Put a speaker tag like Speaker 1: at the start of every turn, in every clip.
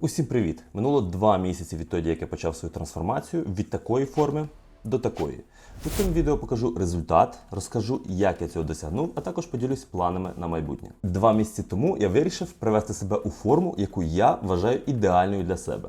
Speaker 1: Усім привіт! Минуло два місяці відтоді, як я почав свою трансформацію від такої форми до такої. У цьому відео покажу результат, розкажу, як я цього досягнув, а також поділюсь планами на майбутнє. Два місяці тому я вирішив привести себе у форму, яку я вважаю ідеальною для себе.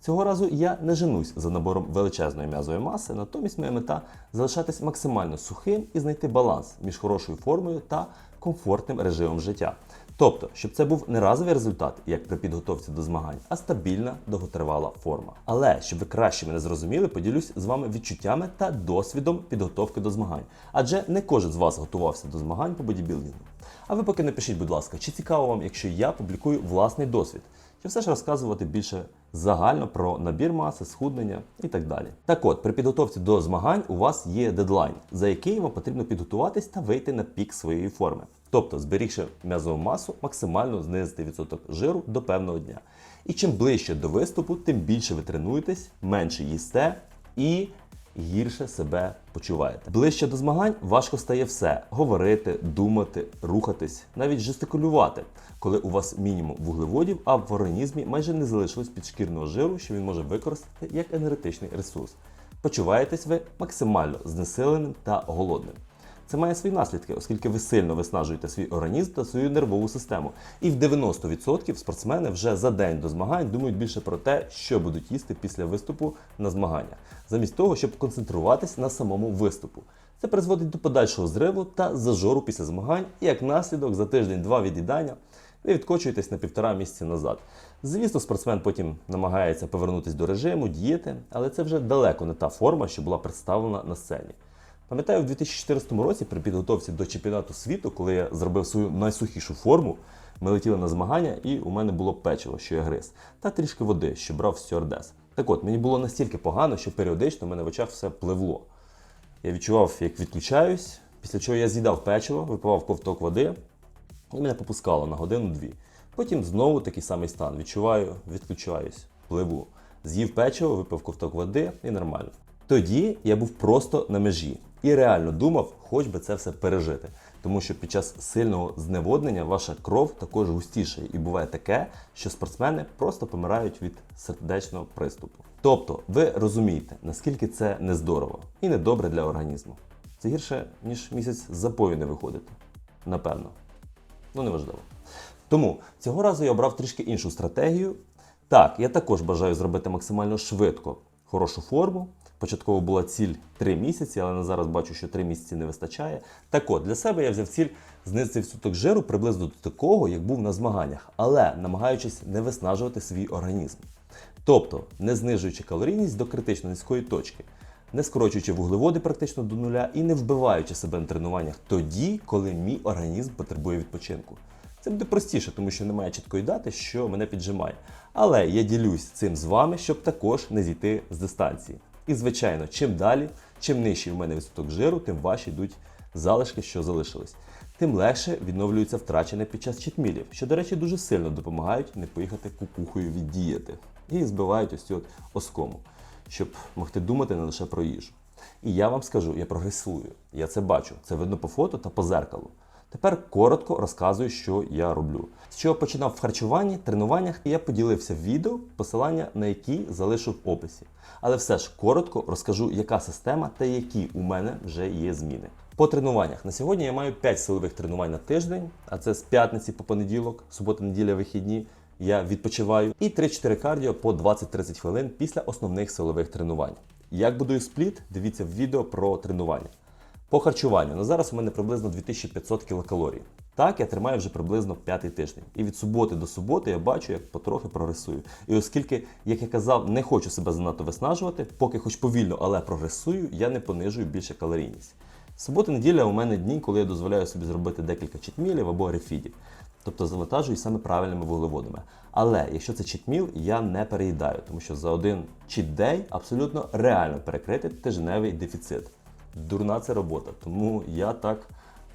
Speaker 1: Цього разу я не женусь за набором величезної м'язової маси, натомість моя мета залишатись максимально сухим і знайти баланс між хорошою формою та комфортним режимом життя. Тобто, щоб це був не разовий результат, як при підготовці до змагань, а стабільна довготривала форма. Але щоб ви краще мене зрозуміли, поділюсь з вами відчуттями та досвідом підготовки до змагань. Адже не кожен з вас готувався до змагань по бодібілдингу. А ви поки напишіть, будь ласка, чи цікаво вам, якщо я публікую власний досвід, чи все ж розказувати більше загально про набір маси, схуднення і так далі. Так от, при підготовці до змагань у вас є дедлайн, за який вам потрібно підготуватись та вийти на пік своєї форми. Тобто, зберігши м'язову масу, максимально знизити відсоток жиру до певного дня. І чим ближче до виступу, тим більше ви тренуєтесь, менше їсте і гірше себе почуваєте. Ближче до змагань важко стає все: говорити, думати, рухатись, навіть жестикулювати, коли у вас мінімум вуглеводів, а в організмі майже не залишилось підшкірного жиру, що він може використати як енергетичний ресурс. Почуваєтесь ви максимально знесиленим та голодним. Це має свої наслідки, оскільки ви сильно виснажуєте свій організм та свою нервову систему. І в 90% спортсмени вже за день до змагань думають більше про те, що будуть їсти після виступу на змаганнях, замість того, щоб концентруватись на самому виступу. Це призводить до подальшого зриву та зажору після змагань, і як наслідок за тиждень-два від'їдання ви відкочуєтесь на півтора місяці назад. Звісно, спортсмен потім намагається повернутися до режиму, дієти, але це вже далеко не та форма, що була представлена на сцені. Пам'ятаю, в 2014 році при підготовці до чемпіонату світу, коли я зробив свою найсухішу форму, ми летіли на змагання, і у мене було печиво, що я гриз, та трішки води, що брав стюардес. Так от, мені було настільки погано, що періодично в мене в очах все пливло. Я відчував, як відключаюсь, після чого я з'їдав печиво, випивав ковток води, і мене попускало на годину-дві. Потім знову такий самий стан. Відчуваю, відключаюсь, пливу. З'їв печиво, випив ковток води і нормально. Тоді я був просто на межі і реально думав, хоч би це все пережити. Тому що під час сильного зневоднення ваша кров також густіша, і буває таке, що спортсмени просто помирають від сердечного приступу. Тобто, ви розумієте, наскільки це нездорово і недобре для організму. Це гірше, ніж місяць з запою не виходити. Напевно. Ну, неважливо. Тому цього разу я обрав трішки іншу стратегію. Так, я також бажаю зробити максимально швидко хорошу форму. Початково була ціль 3 місяці, але на зараз бачу, що 3 місяці не вистачає. Так от, для себе я взяв ціль знизити відсоток жиру приблизно до такого, як був на змаганнях, але намагаючись не виснажувати свій організм. Тобто, не знижуючи калорійність до критично низької точки, не скорочуючи вуглеводи практично до нуля і не вбиваючи себе на тренуваннях тоді, коли мій організм потребує відпочинку. Це буде простіше, тому що немає чіткої дати, що мене піджимає. Але я ділюсь цим з вами, щоб також не зійти з дистанції. І, звичайно, чим далі, чим нижчий в мене відсоток жиру, тим важче йдуть залишки, що залишились. Тим легше відновлюється втрачене під час читмілів, що, до речі, дуже сильно допомагають не поїхати кукухою від дієти. І збивають ось цю от оскому, щоб могти думати не лише про їжу. І я вам скажу, я прогресую. Я це бачу. Це видно по фото та по зеркалу. Тепер коротко розказую, що я роблю. З чого починав в харчуванні, тренуваннях, я поділився відео, посилання на які залишу в описі. Але все ж коротко розкажу, яка система та які у мене вже є зміни. По тренуваннях на сьогодні я маю 5 силових тренувань на тиждень, а це з п'ятниці по понеділок, субота, неділя, вихідні. Я відпочиваю і 3-4 кардіо по 20-30 хвилин після основних силових тренувань. Як будую спліт, дивіться в відео про тренування. По харчуванню на зараз у мене приблизно 2500 кілокалорій. Так, я тримаю вже приблизно п'ятий тиждень. І від суботи до суботи я бачу, як потрохи прогресую. І оскільки, як я казав, не хочу себе занадто виснажувати, поки хоч повільно, але прогресую, я не понижую більше калорійність. Субота-неділя у мене дні, коли я дозволяю собі зробити декілька читмілів або рефідів. Тобто завантажую саме правильними вуглеводами. Але якщо це читміл, я не переїдаю, тому що за один чітдей абсолютно реально перекрити тижневий дефіцит. Дурна це робота, тому я так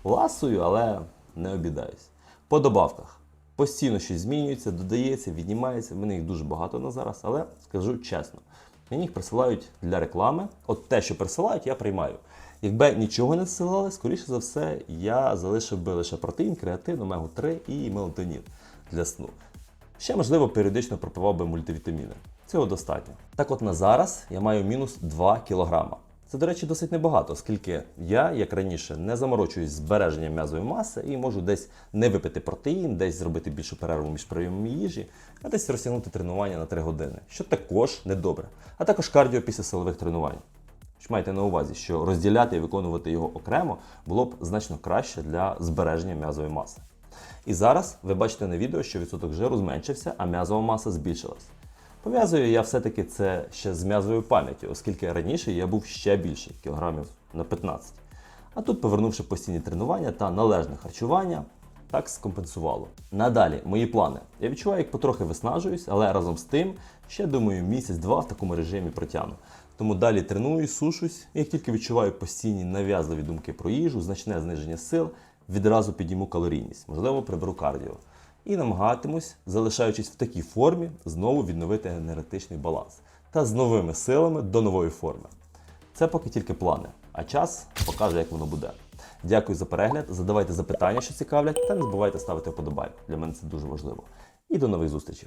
Speaker 1: ласую, але не обідаюсь. По добавках. Постійно щось змінюється, додається, віднімається. В мене їх дуже багато на зараз, але скажу чесно, мені їх присилають для реклами. От те, що присилають, я приймаю. Якби нічого не всилали, скоріше за все, я залишив би лише протеїн, креатин, омегу 3 і мелатонін для сну. Ще, можливо, періодично пропивав би мультивітаміни. Цього достатньо. Так от на зараз я маю мінус 2 кг. Це, до речі, досить небагато, оскільки я, як раніше, не заморочуюсь збереженням м'язової маси і можу десь не випити протеїн, десь зробити більшу перерву між прийомами їжі, а десь розтягнути тренування на 3 години, що також недобре. А також кардіо після силових тренувань. Що Майте на увазі, що розділяти і виконувати його окремо було б значно краще для збереження м'язової маси. І зараз ви бачите на відео, що відсоток жиру зменшився, а м'язова маса збільшилась. Пов'язую я все-таки це ще з м'язовою пам'яттю, оскільки раніше я був ще більший, кілограмів на 15. А тут, повернувши постійні тренування та належне харчування, так скомпенсувало. Надалі, мої плани. Я відчуваю, як потрохи виснажуюсь, але разом з тим, ще думаю, місяць-два в такому режимі протягну. Тому далі тренуюсь, сушусь, як тільки відчуваю постійні нав'язливі думки про їжу, значне зниження сил, відразу підніму калорійність, можливо, приберу кардіо. І намагатимусь, залишаючись в такій формі, знову відновити енергетичний баланс та з новими силами до нової форми. Це поки тільки плани, а час покаже, як воно буде. Дякую за перегляд, задавайте запитання, що цікавлять, та не забувайте ставити вподобайку. Для мене це дуже важливо. І до нових зустрічей!